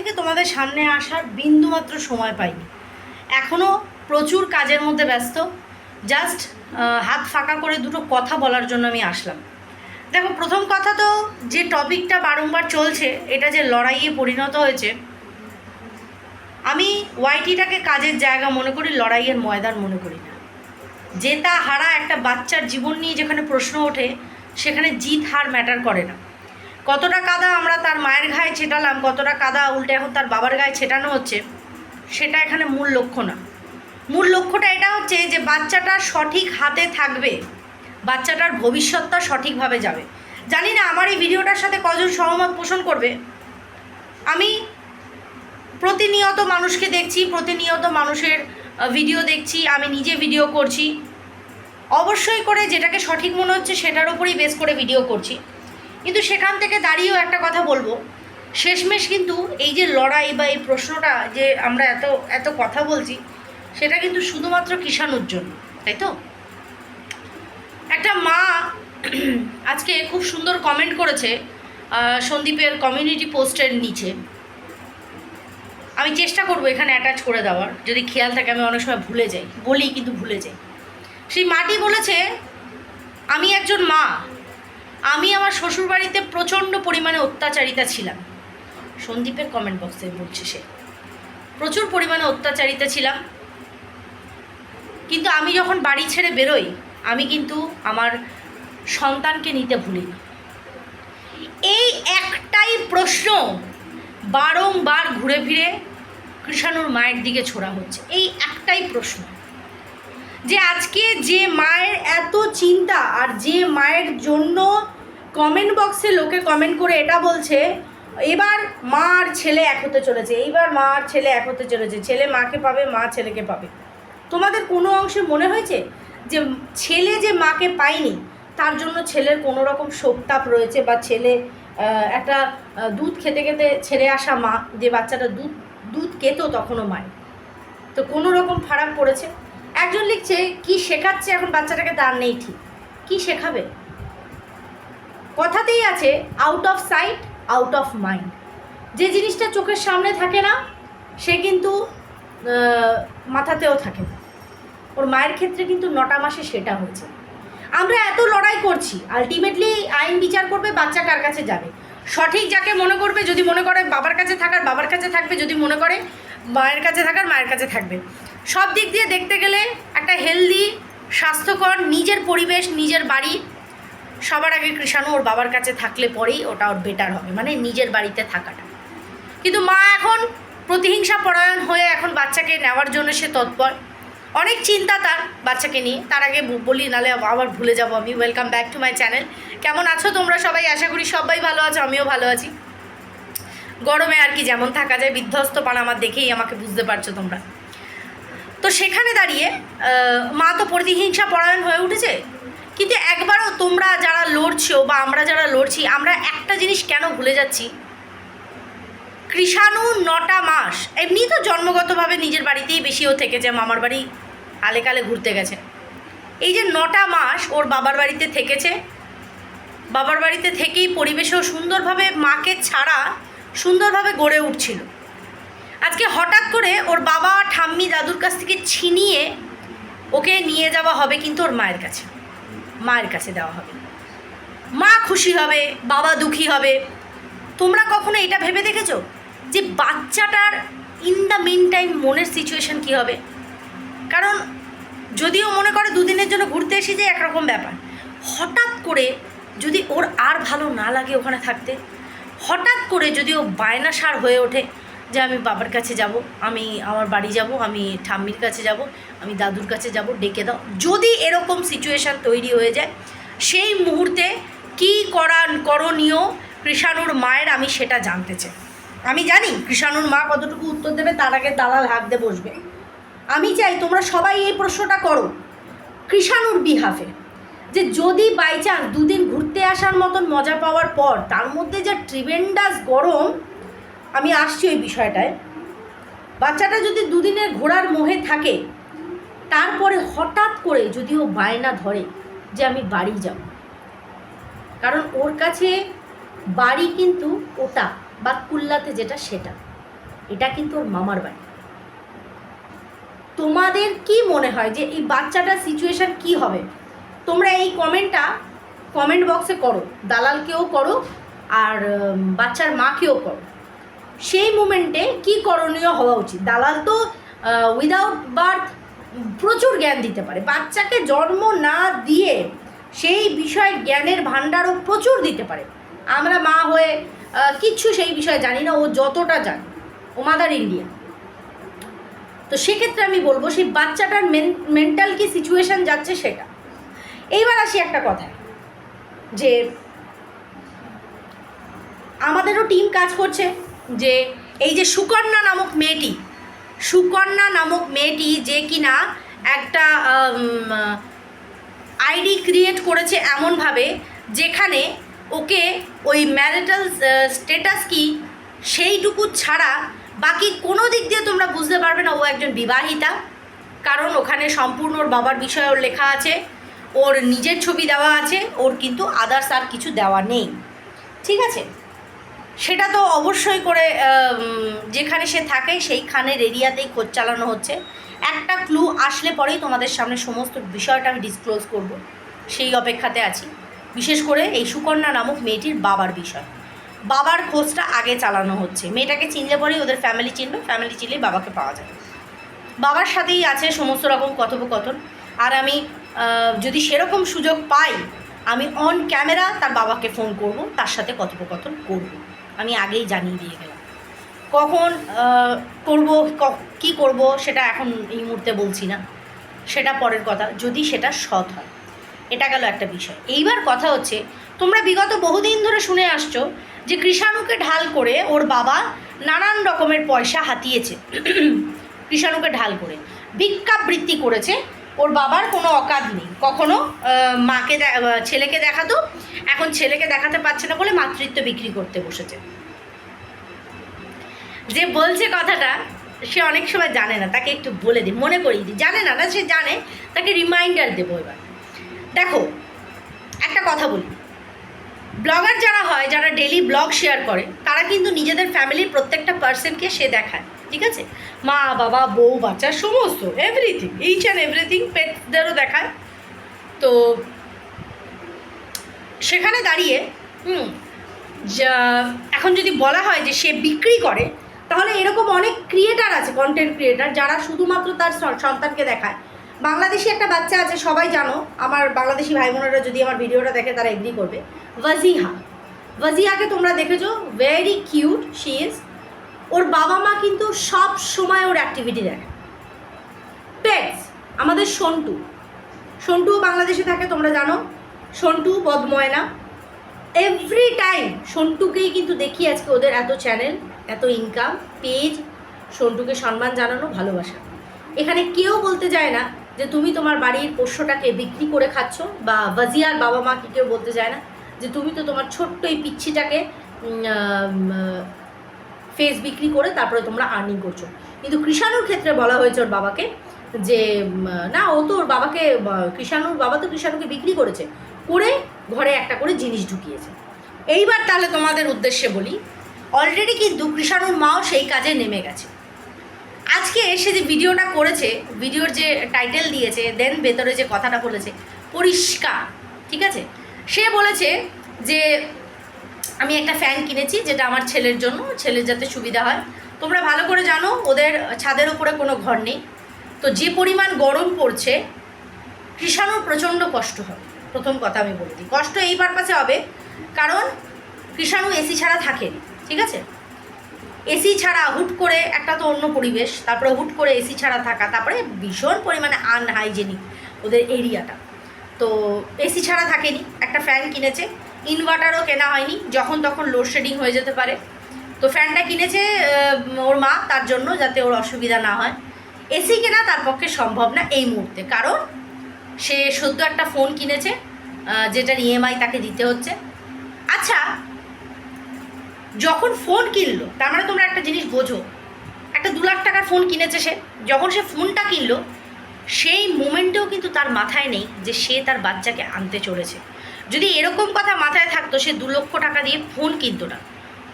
থেকে তোমাদের সামনে আসার বিন্দুমাত্র সময় পাইনি। এখনও প্রচুর কাজের মধ্যে ব্যস্ত। জাস্ট হাত ফাঁকা করে দুটো কথা বলার জন্য আমি আসলাম। দেখো, প্রথম কথা তো যে টপিকটা বারংবার চলছে, এটা যে লড়াইয়ে পরিণত হয়েছে, আমি ওয়াইটিটাকে কাজের জায়গা মনে করি, লড়াইয়ের ময়দান মনে করি না। জেতা হারা একটা বাচ্চার জীবন নিয়ে যেখানে প্রশ্ন ওঠে, সেখানে জিত হার ম্যাটার করে না। কতটা কাদা আমরা তার মায়ের গায়ে ছেটালাম, কতটা কাদা উল্টে এখন তার বাবার গায়ে ছেটানো হচ্ছে, সেটা এখানে মূল লক্ষ্য না। মূল লক্ষ্যটা এটা হচ্ছে যে বাচ্চাটা সঠিক হাতে থাকবে, বাচ্চাটার ভবিষ্যৎটা সঠিকভাবে যাবে। জানি না আমার এই ভিডিওটার সাথে কজন সহমত পোষণ করবে। আমি প্রতিনিয়ত মানুষকে দেখছি, প্রতিনিয়ত মানুষের ভিডিও দেখছি, আমি নিজে ভিডিও করছি। অবশ্যই করে যেটাকে সঠিক মনে হচ্ছে সেটার উপরেই বেস করে ভিডিও করছি। কিন্তু সেখান থেকে দাঁড়িয়েও একটা কথা বলব। শেষমেশ কিন্তু এই যে লড়াই বা এই প্রশ্নটা যে আমরা এত এত কথা বলছি, সেটা কিন্তু শুধুমাত্র কিষাণুর জন্য, তাই তো? একটা মা আজকে খুব সুন্দর কমেন্ট করেছে সন্দীপের কমিউনিটি পোস্টের নিচে। আমি চেষ্টা করব এখানে অ্যাটাচ করে দেওয়ার, যদি খেয়াল থাকে আমি অনেক সময় ভুলে যাই, বলি কিন্তু ভুলে যাই। সেই মাটি বলেছে, আমি একজন মা আমি আমার শ্বশুরবাড়িতে প্রচণ্ড পরিমাণে অত্যাচারিতা ছিলাম। সন্দীপের কমেন্ট বক্সে বলছে সে। প্রচুর পরিমাণে অত্যাচারিতা ছিলাম। কিন্তু আমি যখন বাড়ি ছেড়ে বেরোই, আমি কিন্তু আমার সন্তানকে নিতে ভুলিনি এই একটাই প্রশ্ন বারংবার ঘুরে ফিরে কৃষাণুর মায়ের দিকে ছোড়া হচ্ছে। এই একটাই প্রশ্ন। যে আজকে যে মায়ের এত চিন্তা আর যে মায়ের জন্য কমেন্ট বক্সে লোকে কমেন্ট করে এটা বলছে, এবার মা আর ছেলে এক হতে চলেছে, এইবার মা আর ছেলে এক হতে চলেছে, ছেলে মাকে পাবে, মা ছেলেকে পাবে। তোমাদের কোনো অংশে মনে হয়েছে যে ছেলে যে মাকে পায়নি, তার জন্য ছেলের কোনো রকম শোকতাপ রয়েছে বা ছেলে একটা দুধ খেতে খেতে ছেড়ে আসা মা, যে বাচ্চাটা দুধ দুধ খেতো তখনও মায় তো কোনো রকম ফারাক পড়েছে? একজন লিখছে, কি শেখাচ্ছে এখন বাচ্চাটাকে? তার নেই ঠিক। কি শেখাবে? কথাতেই আছে out of sight out of mind যে জিনিসটা চোখের সামনে থাকে না, সে কিন্তু মাথাতেও থাকে না। ওর মায়ের ক্ষেত্রে কিন্তু নটা মাসে সেটা হয়েছে। আমরা এত লড়াই করছি আলটিমেটলি আইন বিচার করবে, বাচ্চা কার কাছে যাবে? সঠিক যাকে মনে করবে, যদি মনে করে বাবার কাছে থাকার, বাবার কাছে থাকবে, যদি মনে করে মায়ের কাছে থাকার, মায়ের কাছে থাকবে। সব দিক দিয়ে দেখতে গেলে একটা হেলদি স্বাস্থ্যকর, নিজের পরিবেশ, নিজের বাড়ি। সবার আগে কৃষাণু ওর বাবার কাছে থাকলে পরেই ওটা ওর বেটার হবে মানে নিজের বাড়িতে থাকাটা। কিন্তু মা এখন প্রতিহিংসা পরায়ণ হয়ে এখন বাচ্চাকে নেওয়ার জন্য সে তৎপর। অনেক চিন্তা তার বাচ্চাকে নিয়ে। তার আগে বলি, নালে আবার ভুলে যাব আমি। Welcome back to my channel কেমন আছো তোমরা সবাই? আশা করি সবাই ভালো আছো, আমিও ভালো আছি। গরমে আর কি যেমন থাকা যায়, বিধ্বস্ত পান আমার দেখেই আমাকে বুঝতে পারছ তোমরা। তো সেখানে দাঁড়িয়ে মা তো প্রতিহিংসা পরায়ণ হয়ে উঠেছে। কিন্তু একবারও তোমরা যারা লড়ছো বা আমরা যারা লড়ছি, আমরা একটা জিনিস কেন ভুলে যাচ্ছি? কৃষাণু নটা মাস এমনি তো জন্মগতভাবে নিজের বাড়িতেই বেশিও থেকেছে, মামার বাড়ি আলেকালে ঘুরতে গেছে। এই যে নটা মাস ওর বাবার বাড়িতে থেকেছে, বাবার বাড়িতে থেকেই পরিবেশেও সুন্দরভাবে, মাকে ছাড়া সুন্দরভাবে গড়ে উঠছিল। আজকে হঠাৎ করে ওর বাবা ঠাম্মি দাদুর কাছ থেকে ছিনিয়ে ওকে নিয়ে যাওয়া হবে কিন্তু ওর মায়ের কাছে। মায়ের কাছে দেওয়া হবে। মা খুশি হবে, বাবা দুঃখী হবে। তোমরা কখনো এটা ভেবে দেখেছ যে বাচ্চাটার ইন দ্য মিন টাইম মনের সিচুয়েশন কী হবে? কারণ যদিও মনে করে দুদিনের জন্য ঘুরতে এসে যে একরকম ব্যাপার। হঠাৎ করে যদি ওর আর ভালো না লাগে ওখানে থাকতে, হঠাৎ করে যদি ও বায়না সার হয়ে ওঠে যে আমি বাবার কাছে যাব, আমি আমার বাড়ি যাব, আমি ঠাম্মির কাছে যাব, আমি দাদুর কাছে যাব, ডেকে দাও। যদি এরকম সিচুয়েশান তৈরি হয়ে যায়, সেই মুহূর্তে কী করা করণীয় কৃষাণুর মায়ের আমি সেটা জানতে চাই। আমি জানি কৃষাণুর মা কতটুকু উত্তর দেবে, তার আগে দালাল হাঁকতে বসবে। আমি চাই তোমরা সবাই এই প্রশ্নটা করো, কৃষাণুর বিহাফে যে যদি বাই চান্স দুদিন ঘুরতে আসার মতন মজা পাওয়ার পর, তার মধ্যে যা ট্রিবেন্ডাস গরম আমি আসছি ওই বিষয়টায়। বাচ্চাটা যদি দুদিনের ঘোড়ার মোহে থাকে, তারপরে হঠাৎ করে যদি ও বায়না ধরে যে আমি বাড়ি যাব। কারণ ওর কাছে বাড়ি কিন্তু ওটা, বা কুল্লাতে যেটা সেটা। এটা কিন্তু ওর মামার বাড়ি। তোমাদের কি মনে হয় যে এই বাচ্চাটার সিচুয়েশন কি হবে? তোমরা এই কমেন্টটা কমেন্ট বক্সে করো, দালালকেও করো, আর বাচ্চার মাকেও করো। সেই মুমেন্টে কি করণীয় হওয়া উচিত? দালাল তো উইদাউট বার্থ প্রচুর জ্ঞান দিতে পারে। বাচ্চাকে জন্ম না দিয়ে সেই বিষয়ে জ্ঞানের ভাণ্ডারও প্রচুর দিতে পারে। আমরা মা হয়ে কিচ্ছু সেই বিষয়ে জানি না, ও যতটা জানে। ও মাদার ইন্ডিয়া তো সেক্ষেত্রে আমি বলব, সেই বাচ্চাটার মেন মেন্টাল কি সিচুয়েশন যাচ্ছে সেটা। এইবার আসি একটা কথায়, যে আমাদেরও টিম কাজ করছে। যে এই যে সুকন্যা নামক মেয়েটি, সুকন্যা নামক মেয়েটি যে কিনা একটা আইডি ক্রিয়েট করেছে এমনভাবে যেখানে ওকে ওই ম্যারিটাল স্টেটাস কি সেইটুকু ছাড়া বাকি কোনো দিক দিয়ে তোমরা বুঝতে পারবে না, ও একজন বিবাহিতা। কারণ ওখানে সম্পূর্ণ ওর বাবার বিষয়ে ওর লেখা আছে, ওর নিজের ছবি দেওয়া আছে, ওর কিন্তু আদার্স আর কিছু দেওয়া নেই। ঠিক আছে? সেটা তো অবশ্যই করে যেখানে সে থাকে সেইখানের এরিয়াতেই খোঁজ চালানো হচ্ছে। একটা ক্লু আসলে পরেই তোমাদের সামনে সমস্ত বিষয়টা আমি ডিসক্লোজ করব। সেই অপেক্ষাতে আছি। বিশেষ করে এই সুকন্যা নামক মেয়েটির বাবার বিষয়। বাবার খোঁজটা আগে চালানো হচ্ছে। মেয়েটাকে চিনলে পরেই ওদের ফ্যামিলি চিনবে ফ্যামিলি চিনলেই বাবাকে পাওয়া যাবে। বাবার সাথেই আছে সমস্ত রকম কথোপকথন। আর আমি যদি সেরকম সুযোগ পাই, আমি অন ক্যামেরা তার বাবাকে ফোন করব, তার সাথে কথোপকথন করব। আমি আগেই জানিয়ে দিয়ে গেলাম। কখন করব, কি করব সেটা এখন এই মুহূর্তে বলছি না। সেটা পরের কথা, যদি সেটা সৎ হয়। এটা গেল একটা বিষয়। এইবার কথা হচ্ছে, তোমরা বিগত বহুদিন ধরে শুনে আসছো যে কৃষাণুকে ঢাল করে ওর বাবা নানান রকমের পয়সা হাতিয়েছে। কৃষাণুকে ঢাল করে। ভিক্ষাবৃত্তি করেছে ওর বাবার কোনো অকাদ নেই। কখনো মাকে ছেলেকে দেখাতো, এখন ছেলেকে দেখাতে পারছে না বলে মাতৃত্ব বিক্রি করতে বসেছে। যে বলছে কথাটা, সে অনেক সময় জানে না, তাকে একটু বলে দিই, মনে করিয়ে দিই। জানে না না, সে জানে, তাকে রিমাইন্ডার দেবো এবার। দেখো, একটা কথা বলি। ব্লগার যারা হয়, যারা ডেলি ব্লগ শেয়ার করে, তারা কিন্তু নিজেদের ফ্যামিলির প্রত্যেকটা পার্সনকে সে দেখায়। ঠিক আছে? মা, বাবা, বউ, বাচ্চা, সমস্ত এভরিথিং এইচ অ্যান্ড এভরিথিং পেটদেরও দেখায়। তো সেখানে দাঁড়িয়ে, হুম এখন যদি বলা হয় যে সে বিক্রি করে, তাহলে এরকম অনেক ক্রিয়েটার আছে কন্টেন্ট ক্রিয়েটার যারা শুধুমাত্র তার সন্তানকে দেখায়। বাংলাদেশি একটা বাচ্চা আছে, সবাই জানো, আমার বাংলাদেশি ভাই বোনেরা যদি আমার ভিডিওটা দেখে, তারা এগ্রি করবে। ওয়াজিহা। ওয়াজিহাকে তোমরা দেখেছ ভেরি কিউট শি ইজ ওর বাবা মা কিন্তু সব সময় ওর অ্যাক্টিভিটি দেখে। পেটস আমাদের সন্টু। সন্টুও বাংলাদেশে থাকে, তোমরা জানো। সন্টু বদময়না এভরি টাইম সন্টুকেই কিন্তু দেখি আজকে ওদের এত চ্যানেল এত ইনকাম পেজ সন্টুকে সম্মান জানানো, ভালোবাসা। এখানে কেউ বলতে যায় না যে তুমি তোমার বাড়ির পোষ্যটাকে বিক্রি করে খাচ্ছ বা বাজিয়ার বাবা মাকে কেউ বলতে যায় না যে তুমি তো তোমার ছোট্ট এই পিচ্ছিটাকে ফেস বিক্রি করে তারপরে তোমরা আর্নিং করছ। কিন্তু কৃষাণুর ক্ষেত্রে বলা হয়েছে ওর বাবাকে যে না, ও তো ওর বাবাকে কৃষাণুর বাবা তো কৃষাণুকে বিক্রি করেছে, করে ঘরে একটা করে জিনিস ঢুকিয়েছে। এইবার তাহলে তোমাদের উদ্দেশ্যে বলি অলরেডি কিন্তু কৃষাণুর মাও সেই কাজে নেমে গেছে। আজকে সে যে ভিডিওটা করেছে, ভিডিওর যে টাইটেল দিয়েছে দেন ভেতরে যে কথাটা বলেছে, পরিষ্কার, ঠিক আছে? সে বলেছে যে আমি একটা ফ্যান কিনেছি যেটা আমার ছেলের জন্য, ছেলের যাতে সুবিধা হয়। তোমরা ভালো করে জানো, ওদের ছাদের উপরে কোনো ঘর নেই। তো যে পরিমাণ গরম পড়ছে, কৃষাণুর প্রচণ্ড কষ্ট হবে প্রথম কথা আমি বলে দিই। কষ্ট এই পারপাসে হবে, কারণ কৃষাণু এসি ছাড়া থাকেনি, ঠিক আছে? এসি ছাড়া হুট করে একটা তো অন্য পরিবেশ, তারপরে হুট করে এসি ছাড়া থাকা, তারপরে ভীষণ পরিমাণে আনহাইজেনিক ওদের এরিয়াটা তো এসি ছাড়া থাকেনি, একটা ফ্যান কিনেছে। ইনভার্টারও কেনা হয়নি, যখন তখন লোডশেডিং হয়ে যেতে পারে। তো ফ্যানটা কিনেছে ওর মা, তার জন্য যাতে ওর অসুবিধা না হয়। এসি কেনা তার পক্ষে সম্ভব না এই মুহূর্তে, কারণ সে সদ্য একটা ফোন কিনেছে যেটার ইএমআই তাকে দিতে হচ্ছে। আচ্ছা যখন ফোন কিনলো, তার মানে তোমরা একটা জিনিস বোঝো, একটা দু লাখ টাকার ফোন কিনেছে সে, যখন সে ফোনটা কিনলো, সেই মোমেন্টেও কিন্তু তার মাথায় নেই যে সে তার বাচ্চাকে আনতে চলেছে। যদি এরকম কথা মাথায় থাকতো, সে দু লক্ষ টাকা দিয়ে ফোন কিনতো না।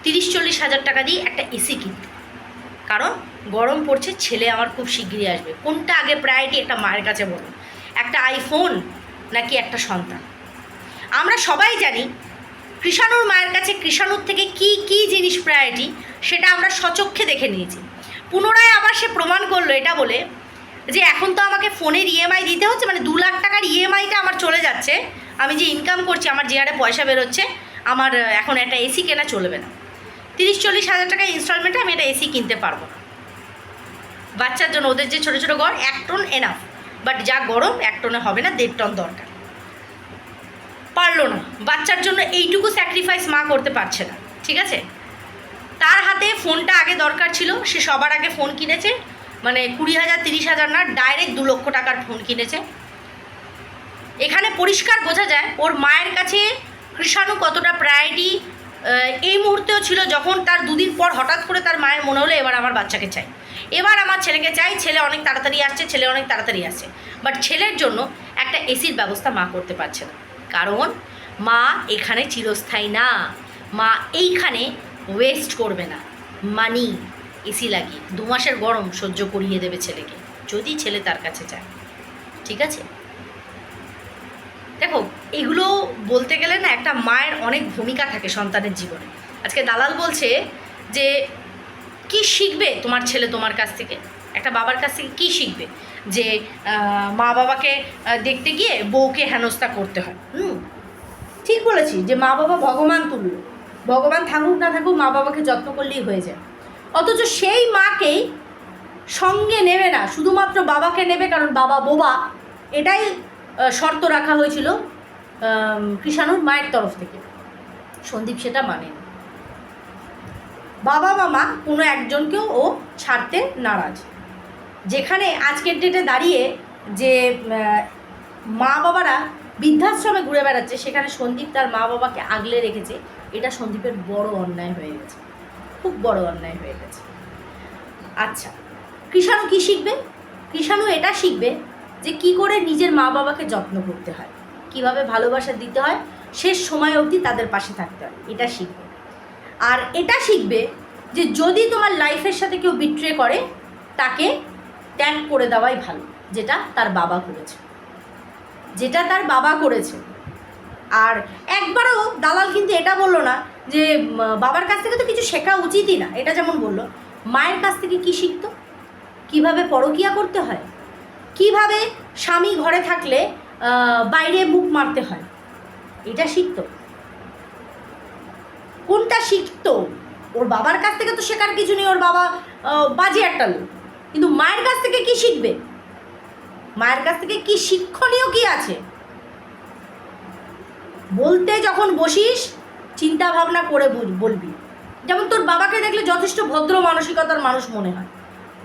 তিরিশ, চল্লিশ হাজার টাকা দিয়ে একটা এসি কিনত। কারণ গরম পড়ছে, ছেলে আমার খুব শিগগিরই আসবে। কোনটা আগে প্রায়োরিটি একটা মায়ের কাছে বলো একটা আইফোন নাকি একটা সন্তান? আমরা সবাই জানি কৃষাণুর মায়ের কাছে কৃষাণুর থেকে কি কি জিনিস প্রায়োরিটি সেটা আমরা সচক্ষে দেখে নিয়েছি। পুনরায় আবার সে প্রমাণ করল এটা বলে যে এখন তো আমাকে ফোনের ইএমআই দিতে হচ্ছে মানে দু লাখ টাকার ইএমআইটা আমার চলে যাচ্ছে। আমি যে ইনকাম করছি, আমার যে হারে পয়সা বেরোচ্ছে, আমার এখন একটা এসি কেনা চলবে না। তিরিশ, চল্লিশ হাজার টাকা ইনস্টলমেন্টে আমি একটা এসি কিনতে পারব। না বাচ্চার জন্য ওদের যে ছোটো ছোটো ঘর, এক টন এনাফ বাট যা গরম, এক টনে হবে না, দেড় টন দরকার। পারল না। বাচ্চার জন্য এইটুকু স্যাক্রিফাইস মা করতে পারছে না, ঠিক আছে? তার হাতে ফোনটা আগে দরকার ছিল, সে সবার আগে ফোন কিনেছে। মানে কুড়ি হাজার, তিরিশ হাজার না ডাইরেক্ট দু লক্ষ টাকার ফোন কিনেছে। এখানে পরিষ্কার বোঝা যায় ওর মায়ের কাছে কৃষাণু কতটা প্রায়োরিটি এই মুহূর্তেও ছিল যখন তার দুদিন পর হঠাৎ করে তার মায়ের মনে হলো, এবার আমার বাচ্চাকে চাই। এবার আমার ছেলেকে চাই, ছেলে অনেক তাড়াতাড়ি আসছে, ছেলে অনেক তাড়াতাড়ি আসছে। বাট ছেলের জন্য একটা এসির ব্যবস্থা মা করতে পারছে না। কারণ মা এখানে চিরস্থায়ী না। মা এইখানে ওয়েস্ট করবে না। মানি এসি লাগিয়ে। দু মাসের গরম সহ্য করিয়ে দেবে ছেলেকে। যদি ছেলে তার কাছে চায়। ঠিক আছে? এগুলো বলতে গেলে না একটা মায়ের অনেক ভূমিকা থাকে সন্তানের জীবনে। আজকে দালাল বলছে যে, কি শিখবে তোমার ছেলে তোমার কাছ থেকে? একটা বাবার কাছ থেকে কী শিখবে? যে মা বাবাকে দেখতে গিয়ে বউকে হেনস্থা করতে হয়। হুম? ঠিক বলেছি যে মা বাবা ভগবান তুল্য। ভগবান থাকুক না থাকুক মা বাবাকে যত্ন করলেই হয়ে যায়। অথচ সেই মাকেই সঙ্গে নেবে না, শুধুমাত্র বাবাকে নেবে কারণ বাবা বোবা। এটাই শর্ত রাখা হয়েছিল। কৃষাণুর মায়ের তরফ থেকে। সন্দীপ সেটা মানে বাবা মামা কোনো একজনকেও ও ছাড়তে নারাজ। যেখানে আজকের ডেটে দাঁড়িয়ে যে মা বাবারা বৃদ্ধাশ্রমে ঘুরে বেড়াচ্ছে, সেখানে সন্দীপ তার মা বাবাকে আগলে রেখেছে, এটা সন্দীপের বড় অন্যায় হয়ে গেছে। খুব বড় অন্যায় হয়ে গেছে। আচ্ছা কৃষাণু কী শিখবে? কৃষাণু এটা শিখবে যে কি করে নিজের মা বাবাকে যত্ন করতে হয়। কীভাবে ভালোবাসা দিতে হয় শেষ সময় অবধি তাদের পাশে থাকতে হয়। এটা শিখবে। আর এটা শিখবে যে যদি তোমার লাইফের সাথে কেউ বিট্রে করে, তাকে ত্যাগ করে দেওয়াই ভালো, যেটা তার বাবা করেছে। যেটা তার বাবা করেছে। আর একবারও দালাল কিন্তু এটা বলল না যে বাবার কাছ থেকে তো কিছু শেখা উচিতই না। এটা যেমন বলল, মায়ের কাছ থেকে কি শিখতো? কীভাবে পরকিয়া করতে হয়? কীভাবে স্বামী ঘরে থাকলে বাইরে মুখ মারতে হয়। এটা শিখতো। কোনটা শিখতো? ওর বাবার কাছ থেকে তো শেখার কিছু নেই, ওর বাবা বাজে একটা লোক। কিন্তু মায়ের কাছ থেকে কি শিখবে? মায়ের কাছ থেকে কি শিক্ষণীয় কি আছে? বলতে যখন বসিস চিন্তা ভাবনা করে বলবি। যেমন তোর বাবাকে দেখলে যথেষ্ট ভদ্র মানসিকতার মানুষ মনে হয়।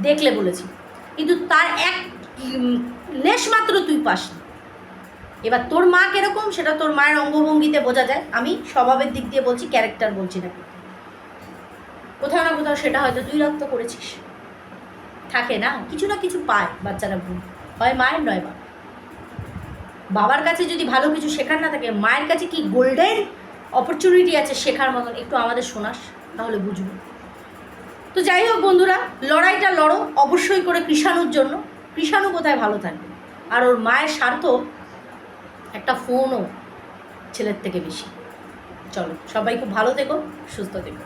দেখলে বলেছি। কিন্তু তার এক লেশ মাত্র তুই পাস। এবার তোর মা কীরকম, সেটা তোর মায়ের অঙ্গভঙ্গিতে বোঝা যায়। আমি স্বভাবের দিক দিয়ে বলছি ক্যারেক্টার বলছি না। কোথাও না কোথাও সেটা হয়তো তুই রক্ত করেছিস। থাকে না, কিছু না কিছু পায় বাচ্চারা ভুল। হয় মায়ের নয় বাবা বাবার কাছে যদি ভালো কিছু শেখার না থাকে, মায়ের কাছে কি গোল্ডেন অপরচুনিটি আছে শেখার মতন? একটু আমাদের শোনাস, তাহলে বুঝব। তো যাই হোক বন্ধুরা, লড়াইটা লড়ো, অবশ্যই করে কৃষাণুর জন্য। কৃষাণু কোথায় ভালো থাকবে? আর ওর মায়ের স্বার্থ একটা ফোনও ছেলের থেকে বেশি। চলো সবাই খুব ভালো থেকো সুস্থ থেকো।